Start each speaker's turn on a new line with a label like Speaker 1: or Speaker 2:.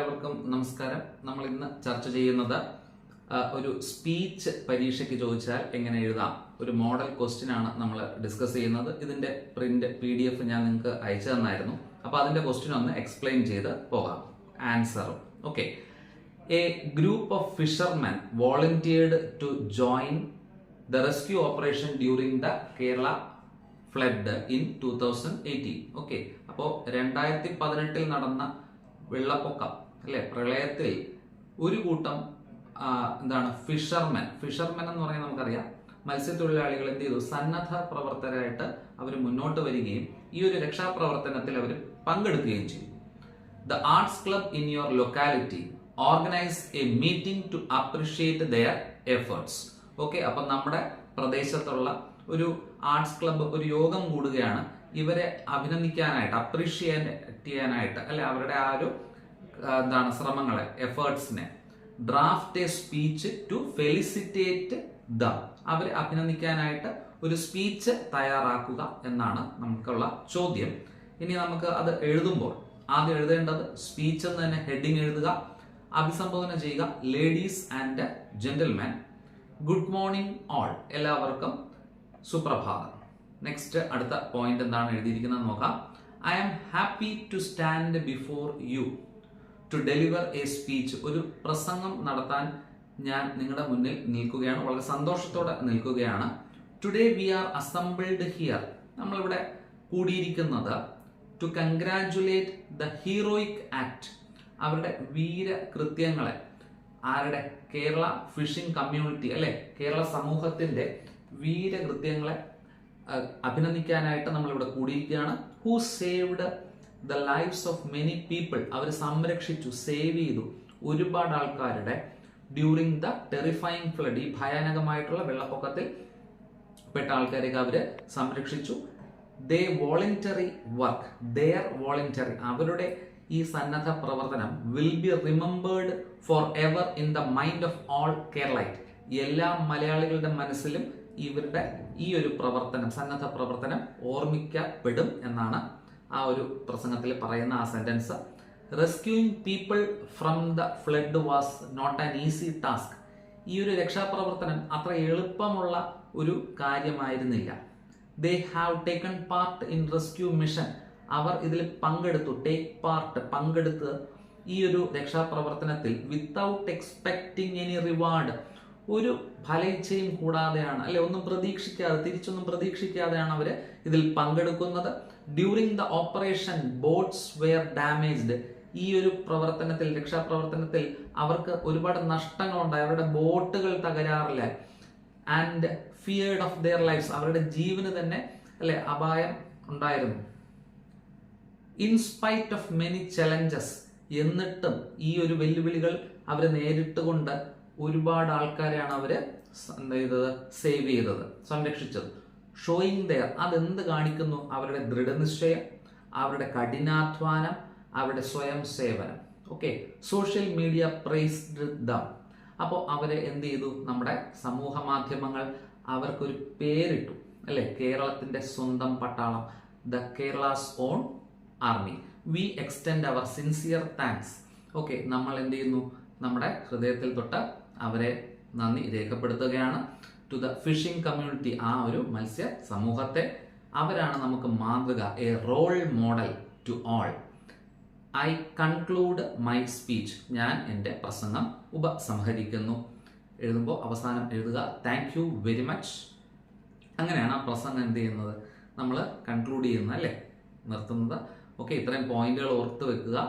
Speaker 1: എല്ലാവർക്കും നമസ്കാരം. നമ്മൾ ഇന്ന് ചർച്ച ചെയ്യുന്നത് ഒരു സ്പീച്ച് പരീക്ഷയ്ക്ക് ചോദിച്ചാൽ എങ്ങനെ എഴുതാം? ഒരു മോഡൽ ക്വസ്റ്റ്യൻ ആണ് നമ്മൾ ഡിസ്കസ് ചെയ്യുന്നത്. ഇതിന്റെ പ്രിന്റ് പി ഡി എഫ് ഞാൻ നിങ്ങൾക്ക് അയച്ചു തന്നായിരുന്നു. അപ്പൊ അതിന്റെ ക്വസ്റ്റ്യൻ ഒന്ന് എക്സ്പ്ലെയിൻ ചെയ്ത് പോകാം. ആൻസറും okay a group of fisherman volunteered to join the rescue operation during the Kerala flood in two thousand eighteen okay അപ്പോൾ രണ്ടായിരത്തി പതിനെട്ടിൽ നടന്ന വെള്ളപ്പൊക്കം അല്ലെ? പ്രളയത്തിൽ ഒരു കൂട്ടം എന്താണ് ഫിഷർമെൻ ഫിഷർമെൻ എന്ന് പറഞ്ഞാൽ നമുക്കറിയാം. മത്സ്യത്തൊഴിലാളികൾ എന്ത് ചെയ്തു? സന്നദ്ധ പ്രവർത്തകരായിട്ട് അവർ മുന്നോട്ട് വരികയും ഈ ഒരു രക്ഷാപ്രവർത്തനത്തിൽ അവർ പങ്കെടുക്കുകയും ചെയ്തു. The arts club in your locality organise a meeting to appreciate their efforts okay അപ്പം നമ്മുടെ പ്രദേശത്തുള്ള ഒരു ആർട്സ് ക്ലബ് ഒരു യോഗം കൂടുകയാണ്. ഇവരെ അഭിനന്ദിക്കാനായിട്ട് അപ്രീഷിയേറ്റ് ചെയ്യാനായിട്ട് അല്ലെ? അവരുടെ ആ ഒരു എന്താണ് ശ്രമങ്ങളെ എഫേർട്സിനെ draft a speech to felicitate the അവരെ അഭിനന്ദിക്കാനായിട്ട് ഒരു സ്പീച്ച് തയ്യാറാക്കുക എന്നാണ് നമുക്കുള്ള ചോദ്യം. ഇനി നമുക്ക് അത് എഴുതുമ്പോൾ ആദ്യം എഴുതേണ്ടത് സ്പീച്ച് എന്ന് തന്നെ ഹെഡിങ് എഴുതുക അഭിസംബോധന ചെയ്യുക ladies and gentleman good morning all എല്ലാവർക്കും സുപ്രഭാതം. നെക്സ്റ്റ് അടുത്ത പോയിന്റ് എന്താണ് എഴുതിയിരിക്കുന്നത് നോക്കാം. I am happy to stand before you to deliver a speech ഒരു പ്രസംഗം നടത്താൻ ഞാൻ നിങ്ങളുടെ മുന്നിൽ നിൽക്കുകയാണ് വളരെ സന്തോഷത്തോടെ നിൽക്കുകയാണ്. Today we are assembled here നമ്മളിവിടെ കൂടിയിരിക്കുന്നത് to congratulate the heroic act അവരുടെ വീരകൃത്യങ്ങളെ ആരുടെ കേരള ഫിഷിംഗ് കമ്മ്യൂണിറ്റി അല്ലെ? കേരള സമൂഹത്തിന്റെ വീരകൃത്യങ്ങളെ കൃത്യങ്ങളെ അഭിനന്ദിക്കാനായിട്ട് നമ്മളിവിടെ കൂടിയിരിക്കുകയാണ്. Who saved the lifes of many people അവർ സംരക്ഷിച്ചു സേവ് ചെയ്തു. ഒരുപാട് ആൾക്കാരുടെ ഡ്യൂറിങ് ദ ടെറിഫൈങ് ഫ്ലഡ് ഈ ഭയാനകമായിട്ടുള്ള വെള്ളപ്പൊക്കത്തിൽ പെട്ട ആൾക്കാരെയൊക്കെ അവർ സംരക്ഷിച്ചു. They voluntary work their voluntary അവരുടെ ഈ സന്നദ്ധ പ്രവർത്തനം will be remembered forever in the mind of all Keralite എല്ലാ മലയാളികളുടെ മനസ്സിലും ഇവരുടെ ഈ ഒരു പ്രവർത്തനം സന്നദ്ധ പ്രവർത്തനം ഓർമ്മിക്കപ്പെടും എന്നാണ് ആ ഒരു പ്രസംഗത്തിൽ പറയുന്ന ആ sentence rescuing people from the flood was not an easy task ഈ ഒരു രക്ഷാപ്രവർത്തനം അത്ര എളുപ്പമുള്ള ഒരു കാര്യമായിരുന്നില്ല. They have taken part in rescue mission അവർ ഇതിൽ പങ്കെടുത്തു. ടേക്ക് പാർട്ട് പങ്കെടുത്ത് ഈ ഒരു രക്ഷാപ്രവർത്തനത്തിൽ വിത്തൗട്ട് എക്സ്പെക്ടിങ് എനി റിവാർഡ് ഒരു ഫലേച്ഛയും കൂടാതെയാണ് അല്ലെ ഒന്നും പ്രതീക്ഷിക്കാതെ തിരിച്ചൊന്നും പ്രതീക്ഷിക്കാതെയാണ് അവർ ഇതിൽ പങ്കെടുക്കുന്നത്. During the operation boats were damaged ഈ ഒരു പ്രവർത്തനത്തിൽ രക്ഷാപ്രവർത്തനത്തിൽ അവർക്ക് ഒരുപാട് നഷ്ടങ്ങളുണ്ടായി. അവരുടെ ബോട്ടുകൾ തകരാറിലായി. And feared of their lifes അവരുടെ ജീവന് തന്നെ അല്ലെ അപായം ഉണ്ടായിരുന്നു. ഇൻസ്പൈറ്റ് ഓഫ് മെനി ചലഞ്ചസ് എന്നിട്ടും ഈ ഒരു വെല്ലുവിളികൾ അവർ നേരിട്ടുകൊണ്ട് ഒരുപാട് ആൾക്കാരെയാണ് അവർ എന്ത് ചെയ്തത്? സേവ് ചെയ്തത് സംരക്ഷിച്ചത്. ഷോയിങ് ദയർ അതെന്ത് കാണിക്കുന്നു? അവരുടെ ദൃഢനിശ്ചയം അവരുടെ കഠിനാധ്വാനം അവരുടെ സ്വയം സേവനം. Okay social media praised them അപ്പോൾ അവരെ എന്ത് ചെയ്തു? നമ്മുടെ സമൂഹ മാധ്യമങ്ങൾ അവർക്കൊരു പേരിട്ടു. അല്ലെ? കേരളത്തിന്റെ സ്വന്തം പട്ടാളം. The Kerala's own army we extend our sincere thanks okay നമ്മൾ എന്ത് ചെയ്യുന്നു? നമ്മുടെ ഹൃദയത്തിൽ തൊട്ട് അവരെ നന്ദി രേഖപ്പെടുത്തുകയാണ്. ടു ദ ഫിഷിംഗ് കമ്മ്യൂണിറ്റി ആ ഒരു മത്സ്യ സമൂഹത്തെ അവരാണ് നമുക്ക് മാതൃക a role model to all I conclude my speech ഞാൻ എന്റെ പ്രസംഗം ഉപസംഹരിക്കുന്നു. എഴുതുമ്പോൾ അവസാനം എഴുതുക. താങ്ക് യു വെരി മച്ച് അങ്ങനെയാണ് ആ പ്രസംഗം എന്ത് ചെയ്യുന്നത്? നമ്മൾ കൺക്ലൂഡ് ചെയ്യുന്നത് അല്ലേ? നിർത്തുന്നത്. ഓക്കെ ഇത്രയും പോയിന്റുകൾ ഓർത്ത് വെക്കുക.